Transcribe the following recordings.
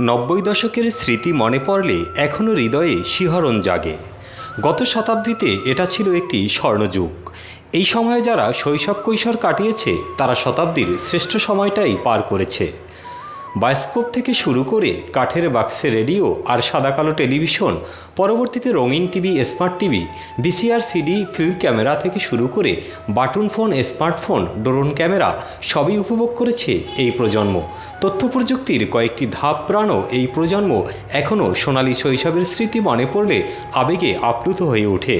নব্বই দশকের স্মৃতি মনে পড়লে এখনও হৃদয়ে শিহরণ জাগে। গত শতাব্দীতে এটা ছিল একটি স্বর্ণযুগ। এই সময়ে যারা শৈশব কৈশোর কাটিয়েছে, তারা শতাব্দীর শ্রেষ্ঠ সময়টাই পার করেছে। বায়োস্কোপ থেকে শুরু করে কাঠের বাক্সে রেডিও আর সাদা কালো টেলিভিশন, পরবর্তীতে রঙিন TV, smart TV, VCR, CD, film camera থেকে শুরু করে button phone smartphone drone camera সবই উপভোগ করেছে এই প্রজন্ম। তথ্য প্রযুক্তির কয়েকটি ধাপ প্রাণও এই প্রজন্ম এখনও সোনালী শৈশবের স্মৃতি মনে পড়লে আবেগে আপ্লুত হয়ে ওঠে।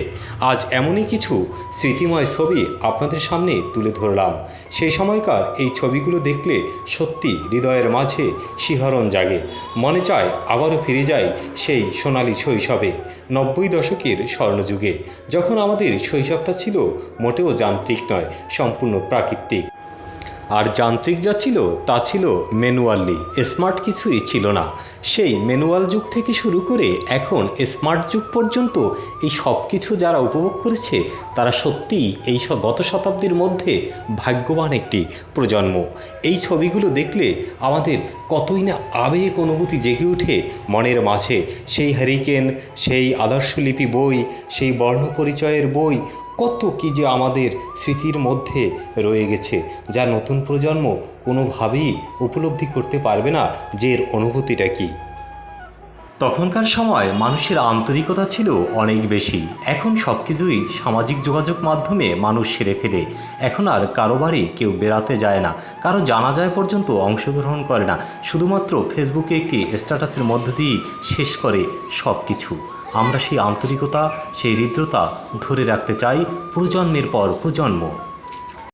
আজ এমনই কিছু স্মৃতিময় ছবি আপনাদের সামনে তুলে ধরলাম। সেই সময়কার এই ছবিগুলো দেখলে সত্যি হৃদয়ের মাঝে শিহরণ জাগে। মনে চায় আবারও ফিরে যায় সেই সোনালি শৈশবে। নব্বই দশকের স্বর্ণযুগে, যখন আমাদের শৈশবটা ছিল মোটেও যান্ত্রিক নয়, সম্পূর্ণ প্রাকৃতিক। আর যান্ত্রিক যা ছিল, তা ছিল ম্যানুয়ালি। স্মার্ট কিছুই ছিল না। সেই ম্যানুয়াল যুগ থেকে শুরু করে এখন স্মার্ট যুগ পর্যন্ত এই সব কিছু যারা উপভোগ করেছে, তারা সত্যিই এই স- গত শতাব্দীর মধ্যে ভাগ্যবান একটি প্রজন্ম। এই ছবিগুলো দেখলে আমাদের কতই না আবেগ অনুভূতি জেগে উঠে মনের মাঝে। সেই হ্যারিকেন সেই আদর্শলিপি বই, সেই বর্ণপরিচয়ের বই কত কি যে আমাদের স্মৃতির মধ্যে রয়ে গেছে, যা নতুন প্রজন্ম কোনোভাবেই উপলব্ধি করতে পারবে না, যে এর অনুভূতিটা কী? তখনকার সময় মানুষের আন্তরিকতা ছিল অনেক বেশি। এখন সব কিছুই সামাজিক যোগাযোগ মাধ্যমে মানুষ সেরে ফেলে। এখন আর কারও বাড়ি কেউ বেড়াতে যায় না, কারও জানা যায় পর্যন্ত অংশগ্রহণ করে না। শুধুমাত্র ফেসবুকে একটি স্ট্যাটাসের মধ্য দিয়েই শেষ করে সব কিছু আমরা সেই আন্তরিকতা সেই হৃদ্রতা ধরে রাখতে চাই প্রজন্মের পর প্রজন্ম।